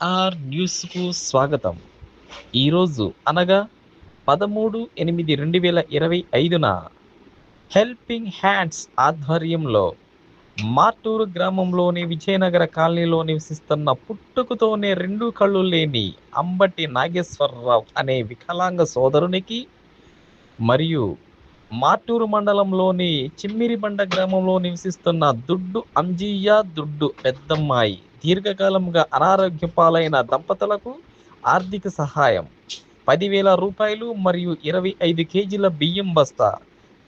VR న్యూస్కు స్వాగతం. ఈరోజు అనగా పదమూడు ఎనిమిది రెండు వేల ఇరవై ఐదున హెల్పింగ్ హ్యాండ్స్ ఆధ్వర్యంలో మార్టూరు గ్రామంలోని విజయనగర కాలనీలో నివసిస్తున్న పుట్టుకతోనే రెండు కళ్ళు లేని అంబటి నాగేశ్వరరావు అనే వికలాంగ సోదరునికి మరియు మార్టూరు మండలంలోని చిమ్మిరిబండ గ్రామంలో నివసిస్తున్న దుడ్డు అంజీయ దుడ్డు పెద్దమ్మాయి దీర్ఘకాలంగా అనారోగ్య పాలైన దంపతులకు ఆర్థిక సహాయం. పదివేల రూపాయలు మరియు ఇరవై ఐదు కేజీల బియ్యం బస్తా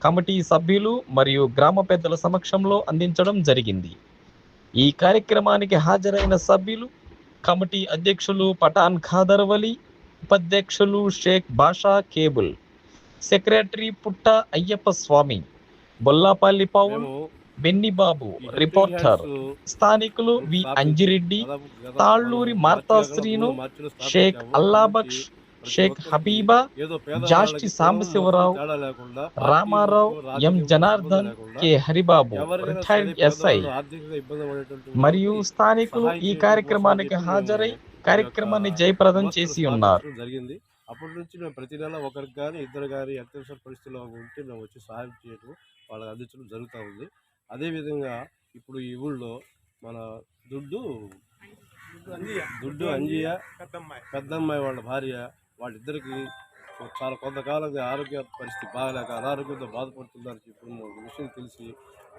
కమిటీ సభ్యులు మరియు గ్రామ పెద్దల సమక్షంలో అందించడం జరిగింది. ఈ కార్యక్రమానికి హాజరైన సభ్యులు కమిటీ అధ్యక్షులు పఠాన్ ఖాదర్ వలి ఉపాధ్యక్షులు Sheikh Basha cable secretary Putta Ayyappa Swamy Bollapalli Paul Bennibabu reporter స్థానికులు V. Anjireddy Talluri Marthasrinu Sheikh Allabaksh Sheikh Habiba Jasti Sambasivarao Ramarao M Janardhan K. Haribabu retired SI. మరియు స్థానికులు ఈ కార్యక్రమానికి హాజరై కార్యక్రమాన్ని జయప్రదం చేసి ఉన్నారు. జరిగింది. అప్పటి నుంచి మేము ప్రతి నెల ఒకరికి కానీ ఇద్దరు కానీ అత్యవసర పరిస్థితిలో ఉంటే మేము వచ్చి సహాయం చేయడం వాళ్ళకి అందించడం జరుగుతూ ఉంది. అదేవిధంగా ఇప్పుడు ఈ ఊళ్ళో మన దుడ్డు దుడ్డు అంజియ పెద్దమ్మాయి. వాళ్ళ భార్య వాళ్ళిద్దరికి చాలా కొంతకాలంగా ఆరోగ్య పరిస్థితి బాగలేక అనారోగ్యంతో బాధపడుతుందని చెప్పి విషయం తెలిసి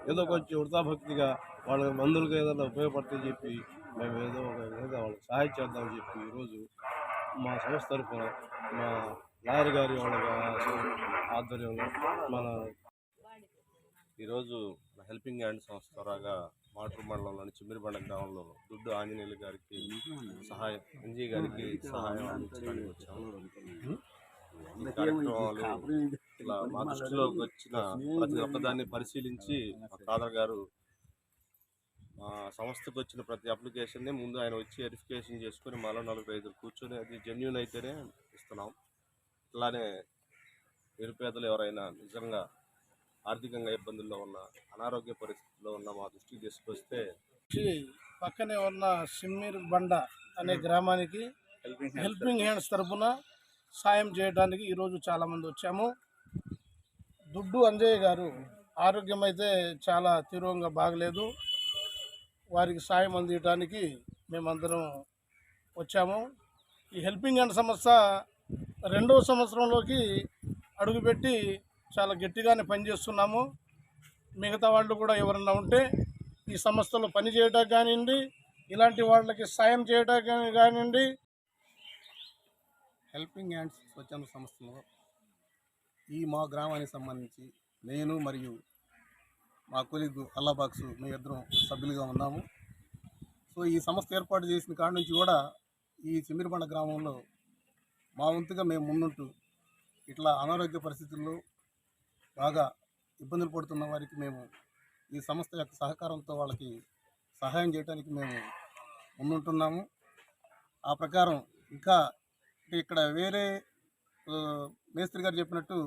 ఏదో కొంచెం వృతాభక్తిగా వాళ్ళ మందులకు ఏదైనా ఉపయోగపడుతుందని చెప్పి మేము ఏదో ఒక విధంగా వాళ్ళకి సహాయం చేద్దామని చెప్పి ఈరోజు మా సంస్థ తరఫున మా లాయర్ గారి వాళ్ళ ఆధ్వర్యంలో మన ఈరోజు హెల్పింగ్ హ్యాండ్ సంస్థ ద్వారా మాటూరు మండలంలోని చిమ్మిరిబండ గ్రామంలో దుడ్డు ఆంజనేయులు గారికి సహాయం ఎన్జీ గారికి సహాయం అందించడానికి వచ్చాము. కార్యక్రమాలు ఇలా మా దృష్టిలోకి వచ్చిన ప్రతి ఒక్కదాన్ని పరిశీలించి మా ఫాదర్ గారు మా సంస్థకు వచ్చిన ప్రతి అప్లికేషన్ని ముందు ఆయన వచ్చి వెరిఫికేషన్ చేసుకొని మాలో నలభై ఐదు కూర్చొని అది జెన్యున్ అయితేనే ఇస్తున్నాం. ఇట్లానే నిరుపేదలు ఎవరైనా నిజంగా ఆర్థికంగా ఇబ్బందుల్లో ఉన్న అనారోగ్య పరిస్థితుల్లో ఉన్న మా దృష్టికి తీసుకొస్తే వచ్చి పక్కనే ఉన్న సిమ్మిర్ బండ అనే గ్రామానికి హెల్పింగ్ హ్యాండ్స్ తరఫున సాయం చేయడానికి ఈరోజు చాలామంది వచ్చాము. దుడ్డు అంజయ్య గారు ఆరోగ్యం అయితే చాలా తీవ్రంగా బాగలేదు. వారికి సాయం అందించడానికి మేమందరం వచ్చాము. ఈ హెల్పింగ్ హ్యాండ్ సంస్థ రెండవ సంవత్సరంలోకి అడుగుపెట్టి చాలా గట్టిగానే పనిచేస్తున్నాము. మిగతా వాళ్ళు కూడా ఎవరన్నా ఉంటే ఈ సంస్థలో పనిచేయడానికి కానివ్వండి ఇలాంటి వాళ్ళకి సాయం చేయడానికి కానివ్వండి. హెల్పింగ్ హ్యాండ్స్ స్వచ్ఛంద సంస్థలో ఈ మా గ్రామానికి సంబంధించి నేను మరియు మా కొలీగ్ అల్లాబాక్సు మేము ఇద్దరం సభ్యులుగా ఉన్నాము. సో ఈ సంస్థ ఏర్పాటు చేసిన కాడ నుంచి కూడా ఈ చిమ్మిరిబండ గ్రామంలో మా వంతుగా మేము ముందుంటూ ఇట్లా అనారోగ్య పరిస్థితుల్లో బాగా ఇబ్బందులు పడుతున్న వారికి మేము ఈ సంస్థ యొక్క సహకారంతో వాళ్ళకి సహాయం చేయడానికి మేము ముందుంటున్నాము. ఆ ప్రకారం ఇంకా ఇక్కడ వేరే మేస్త్రి గారు చెప్పినట్టు